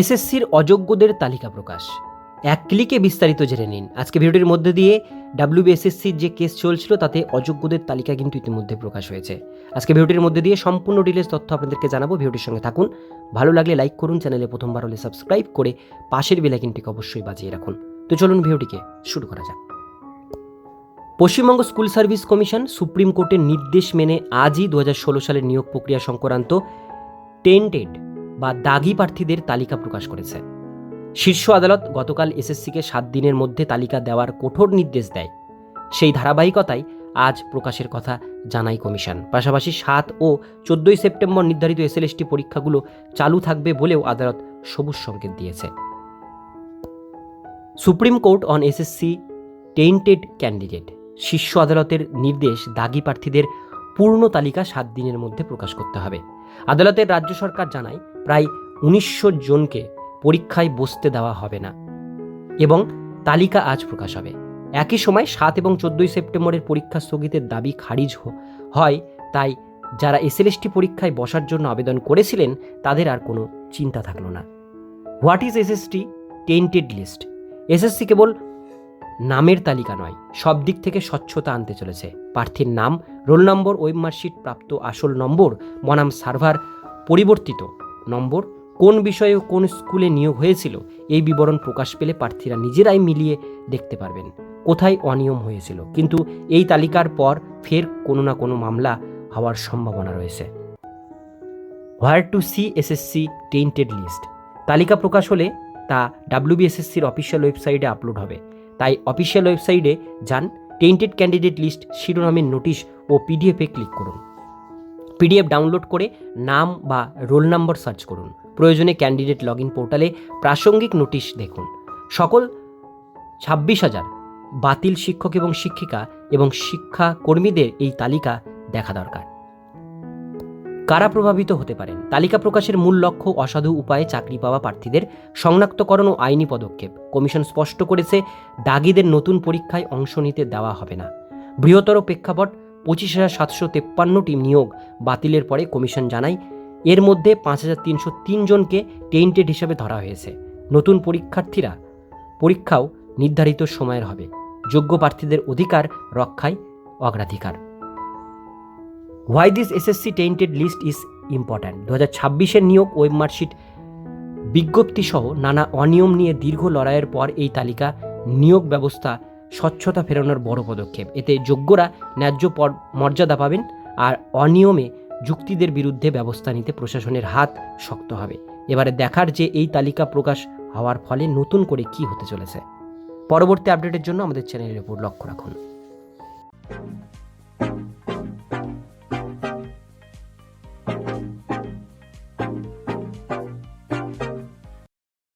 এসএসসির অযোগ্যদের তালিকা প্রকাশ। এক ক্লিকে বিস্তারিত জেনে নিন। আজকে ভিডিওটির মধ্যে দিয়ে ডাব্লিউবিএসএসসির যে কেস চলছিল, তাতে অযোগ্যদের তালিকা কিন্তু ইতিমধ্যে প্রকাশ হয়েছে। আজকে ভিডিওটির মধ্যে দিয়ে সম্পূর্ণ ডিটেলস তথ্য আপনাদেরকে জানাব ভিডিওটির সঙ্গে থাকুন। ভালো লাগলে লাইক করুন, চ্যানেলে প্রথমবার হলে সাবস্ক্রাইব করে পাশের বেলাইকিনটিকে অবশ্যই বাজিয়ে রাখুন। তো চলুন ভিডিওটিকে শুরু করা যাক। Paschimbanga school service commission supreme কোর্টের নির্দেশ মেনে আজই দু হাজার ষোলো সালের নিয়োগ প্রক্রিয়া সংক্রান্ত টেন্টেড বা দাগি প্রার্থীদের তালিকা প্রকাশ করেছে। শীর্ষ আদালত গতকাল এসএসসিকে সাত দিনের মধ্যে তালিকা দেওয়ার কঠোর নির্দেশ দেয়। সেই ধারাবাহিকতায় আজ প্রকাশের কথা জানায় কমিশন। পাশাপাশি সাত ও চোদ্দই সেপ্টেম্বর নির্ধারিত এসএলএসটি পরীক্ষাগুলো চালু থাকবে বলেও আদালত সবুজ সংকেত দিয়েছে। Supreme court on SSC tainted candidate. শীর্ষ আদালতের নির্দেশ দাগি প্রার্থীদের পূর্ণ তালিকা সাত দিনের মধ্যে প্রকাশ করতে হবে। আদালতের রাজ্য সরকার জানায় প্রায় উনিশশো জনকে পরীক্ষায় বসতে দেওয়া হবে না। এবং তালিকা আজ প্রকাশ হবে। একই সময় সাত এবং চোদ্দই সেপ্টেম্বরের পরীক্ষা স্থগিতের দাবি খারিজ হয়, তাই যারা এসএলএসটি পরীক্ষায় বসার জন্য আবেদন করেছিলেন, তাদের আর কোনো চিন্তা থাকল না। What is SST? Tainted list. SSC কেবল নামের তালিকা নয়, সব দিক থেকে স্বচ্ছতা আনতে চলেছে। প্রার্থীর নাম, রোল নম্বর ওয়েব মার্কশিট প্রাপ্ত আসল নম্বর বনাম সার্ভার, পরিবর্তিত। নম্বর, কোন বিষয়ে কোন স্কুলে নিয়োগ হয়েছিল? এই বিবরণ প্রকাশ পেলে প্রার্থীরা নিজেরাই মিলিয়ে দেখতে পারবেন কোথায় অনিয়ম হয়েছিল। কিন্তু এই তালিকার পর ফের কোনো না কোনো মামলা হওয়ার সম্ভাবনা রয়েছে। Where to see SSC tainted list. তালিকা প্রকাশ হলে তা ডাব্লিউবিএসএসসির অফিসিয়াল ওয়েবসাইটে আপলোড হবে। তাই অফিসিয়াল ওয়েবসাইটে যান টেন্টেড ক্যান্ডিডেট লিস্ট শিরোনামের নোটিশ ও পিডিএফে ক্লিক করুন। পিডিএফ ডাউনলোড করে নাম বা রোল নাম্বার সার্চ করুন। প্রয়োজনে ক্যান্ডিডেট লগ ইন পোর্টালে প্রাসঙ্গিক নোটিশ দেখুন। সকল ছাব্বিশ হাজার বাতিল শিক্ষক এবং শিক্ষিকা এবং শিক্ষা কর্মীদের এই তালিকা দেখা দরকার। কারা প্রভাবিত হতে পারেন? তালিকা প্রকাশের মূল লক্ষ্য অসাধু উপায়ে চাকরি পাওয়া প্রার্থীদের শনাক্তকরণ ও আইনি পদক্ষেপ। কমিশন স্পষ্ট করেছে, দাগিদের নতুন পরীক্ষায় অংশ নিতে দেওয়া হবে না। বৃহত্তর প্রেক্ষাপট পঁচিশ হাজার সাতশো তেপ্পান্নটি নিয়োগ বাতিলের পরে কমিশন জানায়, এর মধ্যে পাঁচ হাজার তিনশো তিন জনকে টেন্টেড হিসেবে ধরা হয়েছে। নতুন পরীক্ষার্থীরা, পরীক্ষাও নির্ধারিত সময়ের হবে। যোগ্য প্রার্থীদের অধিকার, রক্ষায় অগ্রাধিকার। Why this SSC tainted list is important দু হাজার ছাব্বিশের নিয়োগ ওয়েব মার্কশিট বিজ্ঞপ্তি সহ নানা অনিয়ম নিয়ে দীর্ঘ লড়াইয়ের পর এই তালিকা নিয়োগ ব্যবস্থা স্বচ্ছতা ফেরানোর বড় পদক্ষেপ। এতে যোগ্যরা ন্যায্য মর্যাদা পাবেন আর অনিয়মে যুক্তিদের বিরুদ্ধে ব্যবস্থা নিতে প্রশাসনের হাত শক্ত হবে। এবারে দেখার যে এই তালিকা প্রকাশ হওয়ার ফলে নতুন করে কি হতে চলেছে। পরবর্তী আপডেটের জন্য আমাদের চ্যানেলের উপর লক্ষ্য রাখুন।